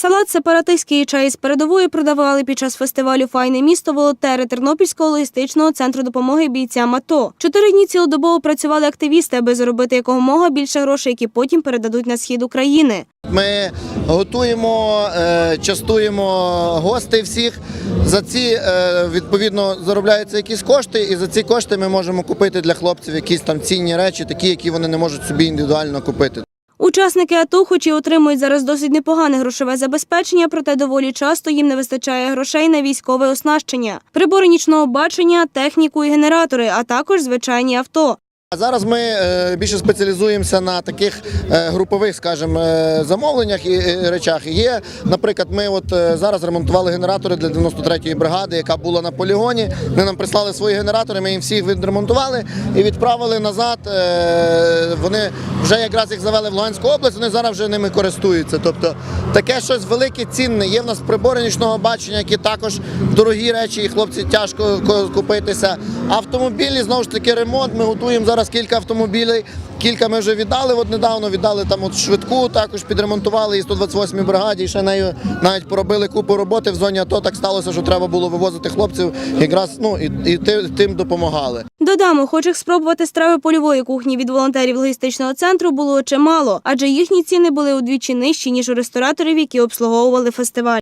Салат сепаратистський чай з передової продавали під час фестивалю Файне місто волонтери Тернопільського логістичного центру допомоги бійцям АТО. Чотири дні цілодобово працювали активісти, аби заробити якомога більше грошей, які потім передадуть на схід України. Ми готуємо, е, частуємо гостей всіх. За ці е, відповідно заробляються якісь кошти, і за ці кошти ми можемо купити для хлопців якісь там цінні речі, такі, які вони не можуть собі індивідуально купити. Учасники АТО, хоч і отримують зараз досить непогане грошове забезпечення, проте доволі часто їм не вистачає грошей на військове оснащення, прибори нічного бачення, техніку і генератори, а також звичайні авто. Зараз ми е, більше спеціалізуємося на таких е, групових, скажімо, е, замовленнях і речах. Є, наприклад, ми от зараз ремонтували генератори для 93-ї бригади, яка була на полігоні. Вони нам прислали свої генератори, ми їм всіх відремонтували і відправили назад. Вони вже якраз їх завели в Луганську область, вони зараз вже ними користуються. Тобто таке щось велике, цінне. Є в нас прибори нічного бачення, які також дорогі речі, і хлопці тяжко купитися. Автомобілі знову ж таки ремонт. Ми готуємо зараз кілька автомобілів. Кілька ми вже віддали. От недавно віддали там от швидку, також підремонтували і 128-й бригаді. І ще нею навіть поробили купу роботи в зоні АТО. Так сталося, що треба було вивозити хлопців. Якраз ну і, і тим допомагали. Додам, охочих спробувати страви польової кухні від волонтерів логістичного центру було чимало, адже їхні ціни були удвічі нижчі ніж у рестораторів, які обслуговували фестиваль.